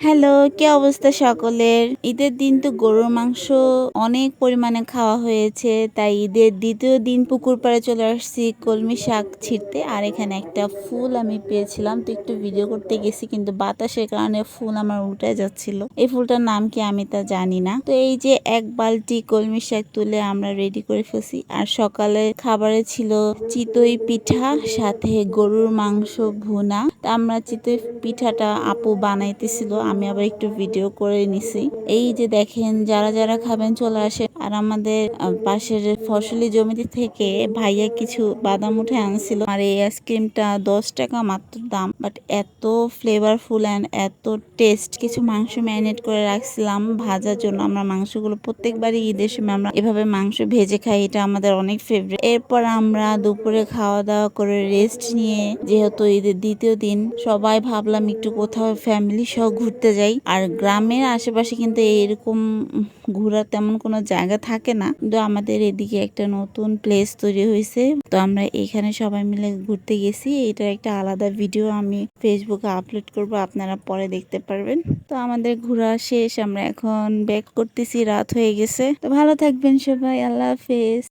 Hello, কি অবস্থা সকলের? ঈদের দিন তো গরুর মাংস অনেক পরিমাণে খাওয়া হয়েছে, তাই ঈদের দ্বিতীয় দিন পুকুর পাড়ে চলে আসছি কলমি শাক ছিঁড়তে। আর এখানে একটা ফুল আমি পেয়েছিলাম, তো একটু ভিডিও করতে গেছি, কিন্তু বাতাসের কারণে ফুল আমার উল্টে যাচ্ছিল। এই ফুলটার নাম কি আমি তা জানি না। তো এই যে এক বালতি কলমি শাক তুলে আমরা রেডি করে ফেলছি। আর সকালে খাবারে ছিল চিতই পিঠা, সাথে গরুর মাংস ভুনা। তা আমরা চিতই পিঠাটা আপু বানাইতেছিল আমি আবার একটু ভিডিও করে নিছি। এই যে দেখেন, যারা যারা খাবেন চলে আসে। আর আমাদের পাশের ফসলি জমিতে থেকে ভাইয়া কিছু বাদাম উঠে আনছিল। আর এই আইসক্রিমটা দশ টাকা মাত্র দাম। বাট এত ফ্লেভারফুল অ্যান্ড এত টেস্ট কিছু মাংস ম্যারিনেট করে রাখছিলাম ভাজার জন্য। আমরা মাংসগুলো প্রত্যেকবারই ঈদের সময় আমরা এভাবে মাংস ভেজে খাই। এটা আমাদের অনেক ফেভারিট এরপর আমরা দুপুরে খাওয়া দাওয়া করে রেস্ট নিয়ে, যেহেতু ঈদের দ্বিতীয় দিন, সবাই ভাবলাম একটু কোথাও ফ্যামিলি সহ ঘুরতে যাই। আর গ্রামের আশেপাশে কিন্তু এরকম ঘোরার তেমন কোনো জায়গা থাকে না। কিন্তু আমাদের এদিকে একটা নতুন প্লেস তৈরি হয়েছে। তো আমরা এখানে সবাই মিলে ঘুরতে গেছি। এটার একটা আলাদা ভিডিও আমি ফেসবুকে আপলোড করব। আপনারা পরে দেখতে পারবেন। তো আমাদের ঘোরা শেষ। আমরা এখন ব্যাক করতেছি। রাত হয়ে গেছে। তো ভালো থাকবেন সবাই। আল্লাহ হাফেজ।